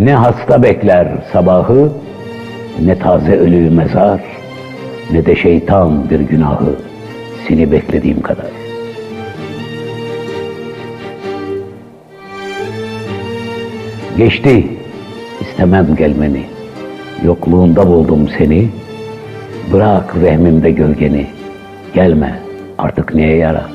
Ne hasta bekler sabahı, ne taze ölü mezar, ne de şeytan bir günahı seni beklediğim kadar. Geçti, istemem gelmeni. Yokluğunda buldum seni. Bırak vehmimde gölgeni. Gelme, artık neye yarar?